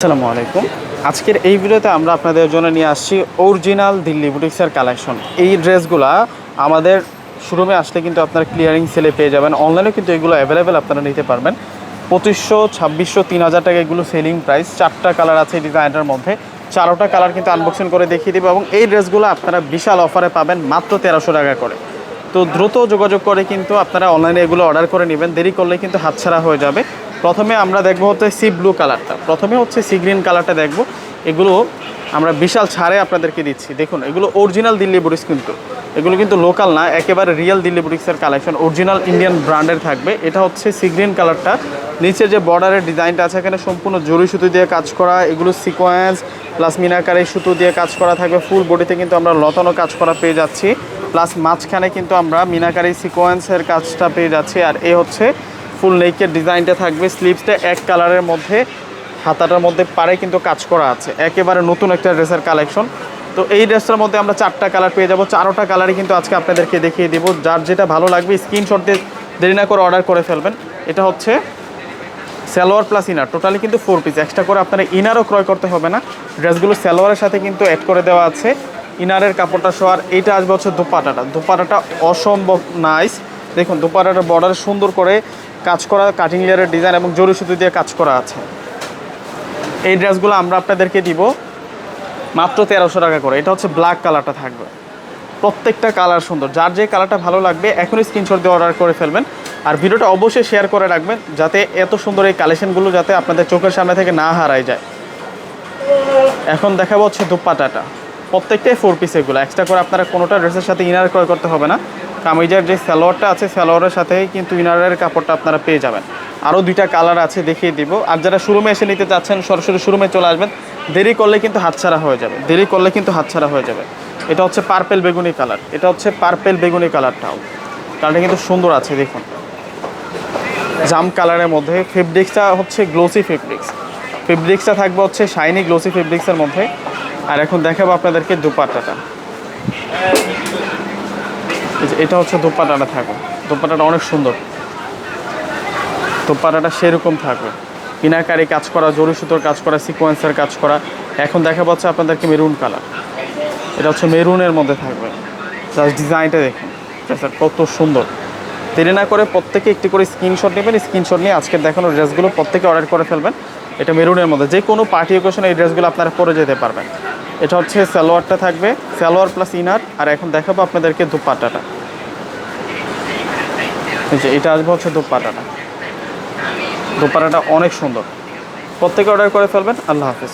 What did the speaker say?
আসসালামু আলাইকুম। আজকের এই ভিডিওতে আমরা আপনাদের জন্য নিয়ে আসছি অরিজিনাল দিল্লি বুটিক্সের কালেকশন। এই ড্রেসগুলা আমাদের শোরুমে আসলে কিন্তু আপনারা ক্লিয়ারিং সেলে পেয়ে যাবেন। অনলাইনে কিন্তু এগুলো অ্যাভেলেবেল আপনারা নিতে পারবেন। পঁচিশশো, ছাব্বিশশো, তিন হাজার টাকা এগুলো সেলিং প্রাইস চারটা কালার আছে এই ডিজাইনটার মধ্যে। চারোটা কালার কিন্তু আনবক্সিং করে দেখিয়ে দেবো এবং এই ড্রেসগুলো আপনারা বিশাল অফারে পাবেন মাত্র তেরোশো টাকা করে। তো দ্রুত যোগাযোগ করে কিন্তু আপনারা অনলাইনে এগুলো অর্ডার করে নেবেন। দেরি করলে কিন্তু হাতছাড়া হয়ে যাবে। প্রথমে আমরা দেখব হচ্ছে সি ব্লু কালারটা। প্রথমে হচ্ছে সি গ্রিন কালারটা দেখব। এগুলো আমরা বিশাল ছাড়ে আপনাদেরকে দিচ্ছি। দেখুন, এগুলো অরিজিনাল দিল্লি বুটিক্স কিন্তু। এগুলো কিন্তু লোকাল না, একেবারে রিয়েল দিল্লি বুটিক্সের কালেকশন অরিজিনাল ইন্ডিয়ান ব্র্যান্ডের থাকবে। এটা হচ্ছে সি গ্রিন কালারটা। নিচে যে বর্ডারের ডিজাইনটা আছে, এখানে সম্পূর্ণ জরি সুতো দিয়ে কাজ করা, এগুলো সিকোয়েন্স প্লাস মিনাকারি সুতো দিয়ে কাজ করা থাকবে। ফুল বডিতে কিন্তু আমরা লতানো কাজ করা পেয়ে যাচ্ছি। প্লাস মাঝখানে কিন্তু আমরা মিনাকারি সিকোয়েন্সের কাজটা পেয়ে যাচ্ছি। আর এ হচ্ছে ফুল নেকের ডিজাইনটা থাকবে স্লিভসটা এক কালারের মধ্যে, হাতাটার মধ্যে পারে কিন্তু কাজ করা আছে। একেবারে নতুন একটা ড্রেসের কালেকশন। তো এই ড্রেসটার মধ্যে আমরা চারটা কালার পেয়ে যাব। চারোটা কালারই কিন্তু আজকে আপনাদেরকে দেখিয়ে দেবো। যার যেটা ভালো লাগবে স্ক্রিনশট দিয়ে দেরি না করে অর্ডার করে ফেলবেন। এটা হচ্ছে সালোয়ার প্লাস ইনার টোটালি কিন্তু ফোর পিস এক্সট্রা করে আপনারা ইনারও ক্রয় করতে হবে না। ড্রেসগুলো সালোয়ারের সাথে কিন্তু অ্যাড করে দেওয়া আছে। ইনারের কাপড়টা শোয়ার এইটা আসবে হচ্ছে দোপাটাটা। দোপাটাটা অসম্ভব নাইস দেখুন দোপাটাটার বর্ডার সুন্দর করে কাজ করা কাটিং লেয়ারের ডিজাইন এবং জরি সুতো দিয়ে কাজ করা আছে। এই ড্রেসগুলো আমরা আপনাদেরকে দিব মাত্র তেরোশো টাকা করে। এটা হচ্ছে ব্ল্যাক কালারটা থাকবে। প্রত্যেকটা কালার সুন্দর। যার যে কালারটা ভালো লাগবে, এখনই স্ক্রিনশট দিয়ে অর্ডার করে ফেলবেন। আর ভিডিওটা অবশ্যই শেয়ার করে রাখবেন, যাতে এত সুন্দর এই কালেকশনগুলো যাতে আপনাদের চোখের সামনে থেকে না হারায় যায়। এখন দেখাবো হচ্ছে দুপাটাটা। প্রত্যেকটাই ফোর পিস এগুলো। এক্সট্রা করে আপনারা কোনোটা ড্রেসের সাথে ইনার ক্রয় করতে হবে না। কামিজের যে সালোয়ারটা আছে, সালোয়ারের সাথেই কিন্তু ইনারের কাপড়টা আপনারা পেয়ে যাবেন। আরও দুইটা কালার আছে দেখিয়ে দিব। আর যারা শোরুমে এসে নিতে চাচ্ছেন, সরাসরি শোরুমে চলে আসবেন। দেরি করলে কিন্তু হাতছাড়া হয়ে যাবে। দেরি করলে কিন্তু হাতছাড়া হয়ে যাবে। এটা হচ্ছে পার্পেল বেগুনি কালার। এটা হচ্ছে পার্পেল বেগুনি কালারটাও। কালারটা কিন্তু সুন্দর আছে, দেখুন। জাম কালারের মধ্যে ফেব্রিক্সটা হচ্ছে গ্লোসি ফেব্রিক্স ফেব্রিক্সটা থাকবে হচ্ছে শাইনি গ্লোসি ফেব্রিক্সের মধ্যে। আর এখন দেখাবো আপনাদেরকে যে এটা হচ্ছে দুপাট্টাটা থাকবে। দুপাট্টাটা অনেক সুন্দর। দুপাট্টাটা সেরকম থাকবে। পিনাকারি কাজ করা জরি সুতোর কাজ করা সিকোয়েন্সের কাজ করা। এখন দেখা হচ্ছে আপনাদেরকে মেরুন কালার এটা হচ্ছে মেরুনের মধ্যে থাকবে। জাস্ট ডিজাইনটা দেখুন। স্যার কত সুন্দর। দেরি না করে প্রত্যেকে একটি করে স্ক্রিনশট নেবেন। স্ক্রিনশট নিয়ে আজকে দেখানো ড্রেসগুলো প্রত্যেকে অর্ডার করে ফেলবেন। এটা মেরুনের মধ্যে। যে কোনো পার্টি ওকেশনে এই ড্রেসগুলো আপনারা পরে যেতে পারবেন। এটা হচ্ছে সালোয়ারটা থাকবে, সালোয়ার প্লাস ইনার। আর এখন দেখাবো আপনাদেরকে দুপাটাটা। যে, এটা আসবে হচ্ছে দুপাটাটা। দুপাটাটা অনেক সুন্দর। প্রত্যেকে অর্ডার করে ফেলবেন। আল্লাহ হাফিজ।